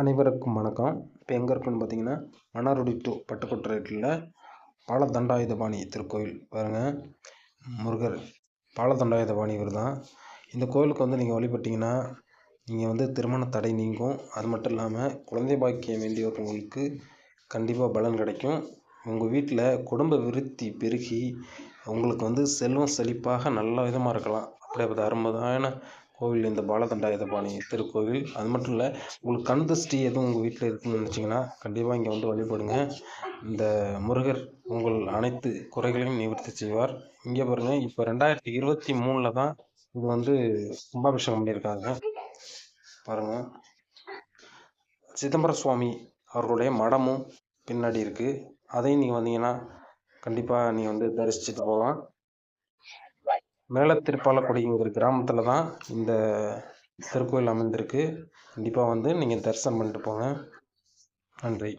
அனைவருக்கும் வணக்கம். இப்போ எங்கே இருக்குன்னு பார்த்தீங்கன்னா மன்னார்குடி டு பட்டுக்கோட்டையில் பாலதண்டாயுதபாணி திருக்கோயில் பாருங்கள் முருகர் பாலதண்டாயுதபாணி இவர் தான் இந்த கோயிலுக்கு வந்து நீங்கள் வழிபட்டிங்கன்னா நீங்கள் வந்து திருமண தடை நீங்கும். அது மட்டும் இல்லாமல் குழந்தை பாக்கியம் வேண்டியவர்களுக்கு கண்டிப்பாக பலன் கிடைக்கும். உங்கள் வீட்டில் குடும்ப விருத்தி பெருகி உங்களுக்கு வந்து செல்வம் செழிப்பாக நல்ல விதமாக இருக்கலாம். அப்படியே அருமையான கோவில் இந்த பாலதண்டாயுதபாணி திருக்கோவில். அது மட்டும் இல்லை உங்களுக்கு கண் திருஷ்டி எதுவும் உங்கள் வீட்டில் இருக்குன்னு நினச்சிங்கன்னா கண்டிப்பாக இங்கே வந்து வழிபடுங்க. இந்த முருகர் உங்கள் அனைத்து குறைகளையும் நிவர்த்தி செய்வார். இங்கே பாருங்கள் இப்போ ரெண்டாயிரத்தி இருபத்தி மூணில் தான் இது வந்து கும்பாபிஷேகம் பண்ணியிருக்காங்க. பாருங்கள் சிதம்பர சுவாமி அவர்களுடைய மடமும் பின்னாடி இருக்குது அதையும் நீங்கள் வந்தீங்கன்னா கண்டிப்பாக நீங்கள் வந்து தரிசிச்சுட்டு போகலாம். மேலத்திருப்பாலக்குடிங்கிற கிராமத்தில் தான் இந்த திருக்கோயில் அமைந்திருக்கு. கண்டிப்பாக வந்து நீங்கள் தரிசனம் பண்ணிட்டு போங்க. நன்றி.